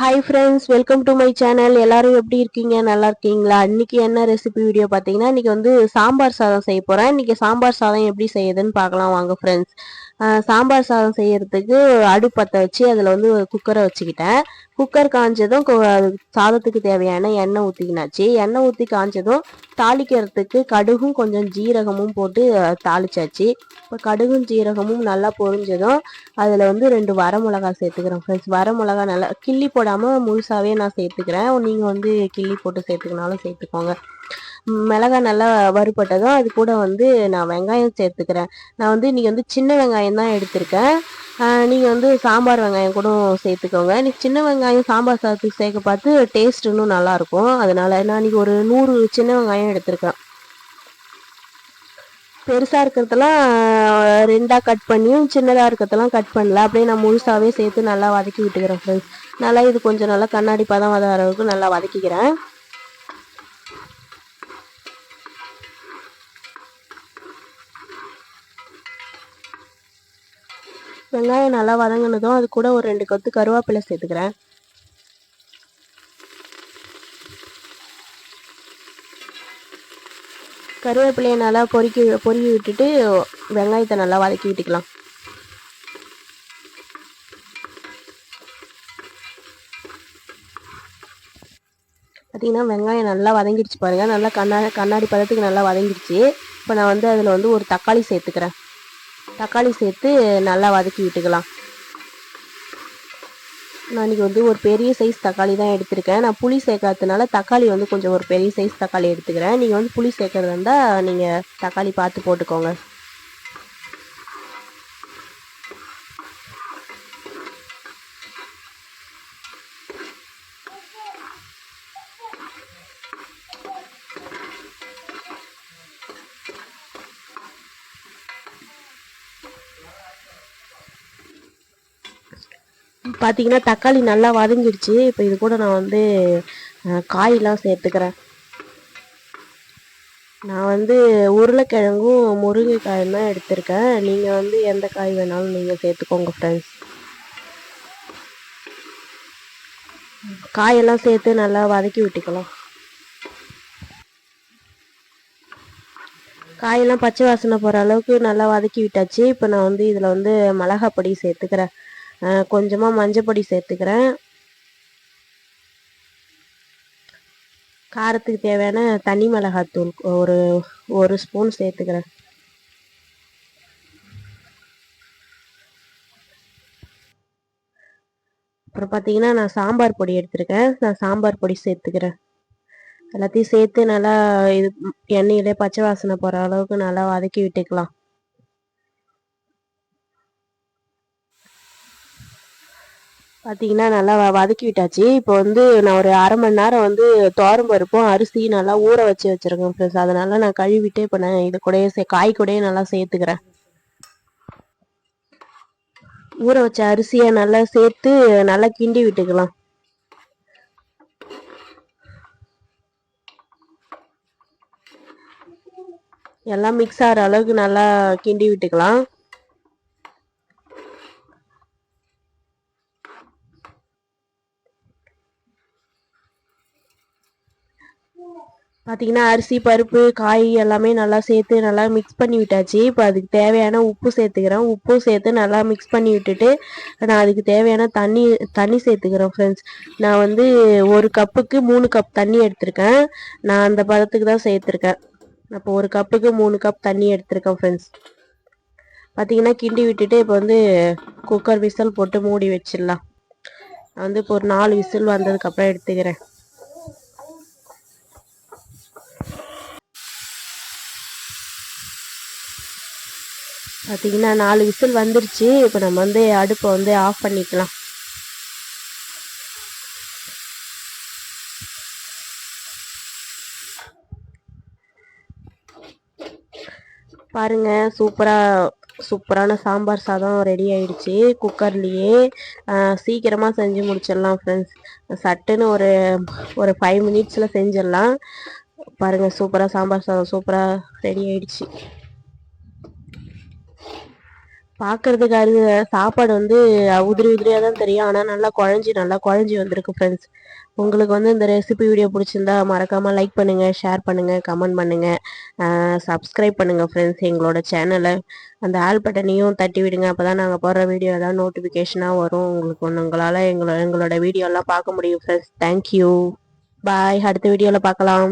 Hi friends welcome to my channel எல்லாரும் எப்படி இருக்கீங்க? நல்லா இருக்கீங்களா? இன்னைக்கு என்ன ரெசிபி வீடியோ பார்த்தீங்கன்னா இன்னைக்கு வந்து சாம்பார் சாதம் செய்ய போகிறேன் இன்னைக்கு சாம்பார் சாதம் எப்படி செய்யுதுன்னு பார்க்கலாம். வாங்க ஃப்ரெண்ட்ஸ் சாம்பார் சாதம் செய்யறதுக்கு அடுப்பத்தை வச்சு அதில் வந்து குக்கரை வச்சுக்கிட்டேன். குக்கர் காஞ்சதும் சாதத்துக்கு தேவையான எண்ணெய் ஊற்றிக்கினாச்சு எண்ணெய் ஊற்றி காஞ்சதும் தாளிக்கிறதுக்கு கடுகும் கொஞ்சம் ஜீரகமும் போட்டு தாளிச்சாச்சு. இப்போ கடுகும் ஜீரகமும் நல்லா பொரிஞ்சதும் அதில் வந்து ரெண்டு வரமிளகா சேர்த்துக்கிறேன் ஃப்ரெண்ட்ஸ் வரமிளகா நல்லா கிள்ளி போடாமல் முழுசாகவே நான் சேர்த்துக்கிறேன். நீங்கள் வந்து கிள்ளி போட்டு சேர்த்துக்கினாலும் சேர்த்துக்கோங்க. மிளகாய் நல்லா வறுபட்டதும் அது கூட வந்து நான் வெங்காயம் சேர்த்துக்கிறேன். நான் வந்து இன்றைக்கி வந்து சின்ன வெங்காயம் தான் எடுத்திருக்கேன். நீங்கள் வந்து சாம்பார் வெங்காயம் கூட சேர்த்துக்கோங்க. இன்றைக்கி சின்ன வெங்காயம் சாம்பார் சாதத்துக்கு சேர்க்க பார்த்து டேஸ்ட் இன்னும் நல்லாயிருக்கும் அதனால நான் இன்னைக்கு ஒரு நூறு சின்ன வெங்காயம் எடுத்திருக்கேன். பெருசாக இருக்கிறதெல்லாம் ரெண்டாக கட் பண்ணியும் சின்னதாக இருக்கிறதெல்லாம் கட் பண்ணல. அப்படியே நான் முழுசாவே சேர்த்து நல்லா வதக்கி விட்டுக்கிறேன் ஃப்ரெண்ட்ஸ் நல்லா இது கொஞ்சம் நல்லா கண்ணாடி பதம் வர அளவுக்கு நல்லா வதக்கிக்கிறேன். வெங்காயம் நல்லா வதங்கினதும் அது கூட ஒரு ரெண்டு கொத்து கருவேப்பிலை சேர்த்துக்கிறேன். கருவேப்பிலையை நல்லா பொறுக்கி பொறுக்கி விட்டுட்டு வெங்காயத்தை நல்லா வதக்கி விட்டுக்கலாம். பார்த்தீங்கன்னா வெங்காயம் நல்லா வதங்கிடுச்சு பாருங்கள் நல்லா கண்ணா கண்ணாடி பதத்துக்கு நல்லா வதங்கிடுச்சு. இப்போ நான் வந்து அதில் வந்து ஒரு தக்காளி சேர்த்துக்கிறேன். தக்காளி சேர்த்து நல்லா வதக்கி விட்டுக்கலாம். நான் இன்னைக்கு வந்து ஒரு பெரிய சைஸ் தக்காளி தான் எடுத்திருக்கேன். நான் புளி சேர்க்காததுனால தக்காளி வந்து கொஞ்சம் ஒரு பெரிய சைஸ் தக்காளி எடுத்துக்கிறேன். நீங்கள் வந்து புளி சேர்க்கறதா இருந்தால் நீங்கள் தக்காளி பார்த்து போட்டுக்கோங்க. பார்த்தீங்கன்னா தக்காளி நல்லா வதங்கிடுச்சு. இப்போ இது கூட நான் வந்து காயெலாம் சேர்த்துக்கிறேன். நான் வந்து உருளைக்கிழங்கும் முருங்கைக்காயும் தான் எடுத்திருக்கேன். நீங்கள் வந்து எந்த காய் வேணாலும் நீங்கள் சேர்த்துக்கோங்க ஃப்ரெண்ட்ஸ் காயெல்லாம் சேர்த்து நல்லா வதக்கி விட்டுக்கலாம். காயெல்லாம் பச்சை வாசனை போகிற அளவுக்கு நல்லா வதக்கி விட்டாச்சு. இப்போ நான் வந்து இதில் வந்து மிளகாப்பொடி சேர்த்துக்கிறேன். கொஞ்சமாக மஞ்சப்பொடி மஞ்சள் பொடி சேர்த்துக்கிறேன். காரத்துக்கு தேவையான தனி மிளகாத்தூள் ஒரு ஒரு ஸ்பூன் சேர்த்துக்கிறேன். அப்புறம் பார்த்தீங்கன்னா நான் சாம்பார் பொடி எடுத்திருக்கேன். நான் சாம்பார் பொடி சேர்த்துக்கிறேன். எல்லாத்தையும் சேர்த்து நல்லா இது எண்ணெயிலே பச்சை வாசனை போகிற அளவுக்கு நல்லா வதக்கி விட்டுக்கலாம். பார்த்தீங்கன்னா நல்லா வ- வதக்கி விட்டாச்சு இப்போ வந்து நான் ஒரு அரை மணி நேரம் வந்து துவரம் பருப்பும் அரிசி நல்லா ஊற வச்சு வச்சிருக்கேன் ஃப்ரெண்ட்ஸ் அதனால நான் கழுவிட்டு இப்போ நான் இது கூடயே சே காய் கூடயே நல்லா சேர்த்துக்கிறேன். ஊற வச்ச அரிசியை நல்லா சேர்த்து நல்லா கிண்டி விட்டுக்கலாம். எல்லாம் மிக்ஸ் ஆகிற அளவுக்கு நல்லா கிண்டி விட்டுக்கலாம். பார்த்தீங்கன்னா அரிசி பருப்பு காய் எல்லாமே நல்லா சேர்த்து நல்லா மிக்ஸ் பண்ணி விட்டாச்சு. இப்போ அதுக்கு தேவையான உப்பு சேர்த்துக்கிறேன். உப்பும் சேர்த்து நல்லா மிக்ஸ் பண்ணி விட்டுட்டு நான் அதுக்கு தேவையான தண்ணி தண்ணி சேர்த்துக்கிறேன் ஃப்ரெண்ட்ஸ் நான் வந்து ஒரு கப்புக்கு மூணு கப் தண்ணி எடுத்திருக்கேன். நான் அந்த பதத்துக்கு தான் சேர்த்துருக்கேன். அப்போ ஒரு கப்புக்கு மூணு கப் தண்ணி எடுத்திருக்கேன் ஃப்ரெண்ட்ஸ் பார்த்தீங்கன்னா கிண்டி விட்டுட்டு இப்போ வந்து குக்கர் விசில் போட்டு மூடி வச்சிடலாம். நான் வந்து இப்போ ஒரு நாலு விசில் வந்ததுக்கப்புறம் எடுத்துக்கிறேன். பார்த்தீங்கன்னா நாலு விசில் வந்துருச்சு. இப்போ நம்ம வந்து அடுப்பை வந்து ஆஃப் பண்ணிக்கலாம். பாருங்க சூப்பராக சூப்பரான சாம்பார் சாதம் ரெடி ஆயிடுச்சு. குக்கர்லேயே சீக்கிரமாக செஞ்சு முடிச்சிடலாம் ஃப்ரெண்ட்ஸ் சட்டுன்னு ஒரு ஒரு ஃபைவ் மினிட்ஸில் செஞ்சிடலாம். பாருங்கள் சூப்பராக சாம்பார் சாதம் சூப்பராக ரெடி ஆயிடுச்சு. பார்க்கறதுக்கு அது சாப்பாடு வந்து உதிரி உதிரியாக தான் தெரியும். ஆனால் நல்லா குழஞ்சி நல்லா குழஞ்சி வந்திருக்கு ஃப்ரெண்ட்ஸ் உங்களுக்கு வந்து இந்த ரெசிபி வீடியோ பிடிச்சிருந்தா மறக்காமல் லைக் பண்ணுங்கள் ஷேர் பண்ணுங்கள் கமெண்ட் பண்ணுங்கள் சப்ஸ்கிரைப் பண்ணுங்கள் ஃப்ரெண்ட்ஸ் எங்களோட சேனலை அந்த ஆல் பட்டனையும் தட்டி விடுங்க. அப்போ தான் நாங்கள் போடுற வீடியோ எல்லாம் நோட்டிஃபிகேஷனாக வரும். உங்களுக்கு ஒன்று உங்களால் எங்களோட எங்களோட வீடியோலாம் பார்க்க முடியும் ஃப்ரெண்ட்ஸ் தேங்க்யூ பாய் அடுத்த வீடியோவில் பார்க்கலாம்.